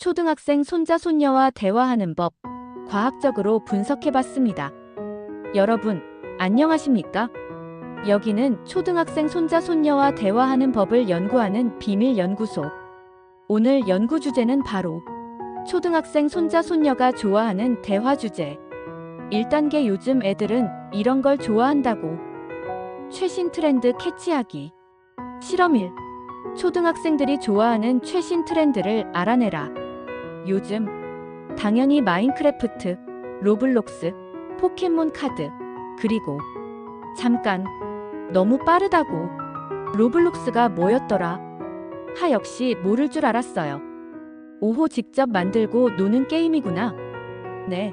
초등학생 손자 손녀와 대화하는 법 과학적으로 분석해 봤습니다. 여러분, 안녕하십니까? 여기는 초등학생 손자 손녀와 대화하는 법을 연구하는 비밀 연구소. 오늘 연구 주제는 바로 초등학생 손자 손녀가 좋아하는 대화 주제. 1단계 요즘 애들은 이런 걸 좋아한다고. 최신 트렌드 캐치하기. 실험 1. 초등학생들이 좋아하는 최신 트렌드를 알아내라. 요즘 당연히 마인크래프트, 로블록스, 포켓몬 카드, 그리고 잠깐 너무 빠르다고 로블록스가 뭐였더라? 하 역시 모를 줄 알았어요. 오호 직접 만들고 노는 게임이구나. 네.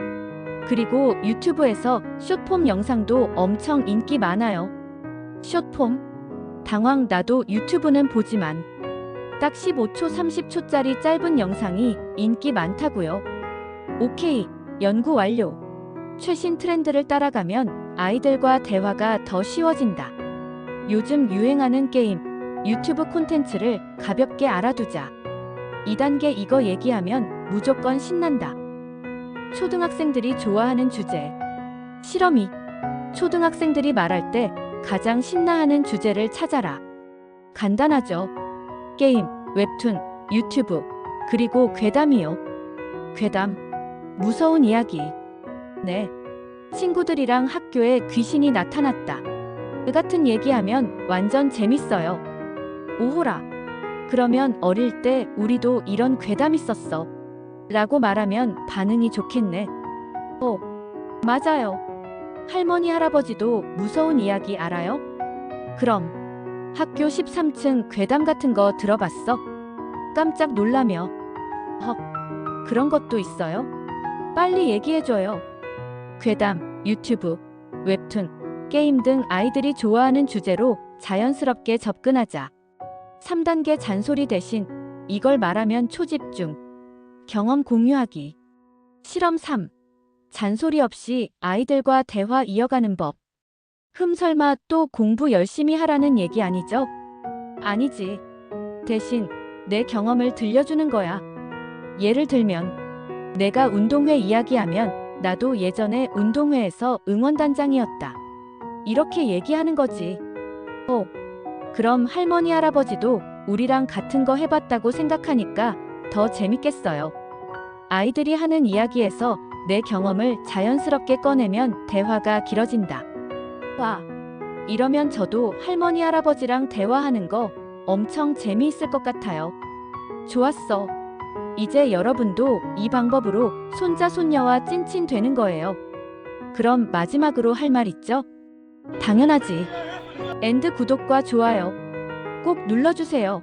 그리고 유튜브에서 숏폼 영상도 엄청 인기 많아요. 숏폼? 당황 나도 유튜브는 보지만 딱 15초 30초짜리 짧은 영상이 인기 많다고요. 오케이. 연구 완료. 최신 트렌드를 따라가면 아이들과 대화가 더 쉬워진다. 요즘 유행하는 게임, 유튜브 콘텐츠를 가볍게 알아두자. 2단계 이거 얘기하면 무조건 신난다. 초등학생들이 좋아하는 주제. 실험 2. 초등학생들이 말할 때 가장 신나하는 주제를 찾아라. 간단하죠. 게임, 웹툰, 유튜브, 그리고 괴담이요. 괴담. 무서운 이야기. 네. 친구들이랑 학교에 귀신이 나타났다. 그 같은 얘기하면 완전 재밌어요. 오호라. 그러면 어릴 때 우리도 이런 괴담 있었어. 라고 말하면 반응이 좋겠네. 어, 맞아요. 할머니, 할아버지도 무서운 이야기 알아요? 그럼 학교 13층 괴담 같은 거 들어봤어? 깜짝 놀라며. 헉, 그런 것도 있어요? 빨리 얘기해줘요. 괴담, 유튜브, 웹툰, 게임 등 아이들이 좋아하는 주제로 자연스럽게 접근하자. 3단계 잔소리 대신 이걸 말하면 초집중. 경험 공유하기. 실험 3. 잔소리 없이 아이들과 대화 이어가는 법. 흠 설마 또 공부 열심히 하라는 얘기 아니죠? 아니지. 대신 내 경험을 들려주는 거야. 예를 들면 내가 운동회 이야기하면 나도 예전에 운동회에서 응원단장이었다. 이렇게 얘기하는 거지. 어. 그럼 할머니 할아버지도 우리랑 같은 거 해봤다고 생각하니까 더 재밌겠어요. 아이들이 하는 이야기에서 내 경험을 자연스럽게 꺼내면 대화가 길어진다. 와, 이러면 저도 할머니 할아버지랑 대화하는 거 엄청 재미있을 것 같아요. 좋았어. 이제 여러분도 이 방법으로 손자 손녀와 찐친 되는 거예요. 그럼 마지막으로 할 말 있죠? 당연하지. 엔드 구독과 좋아요 꼭 눌러주세요.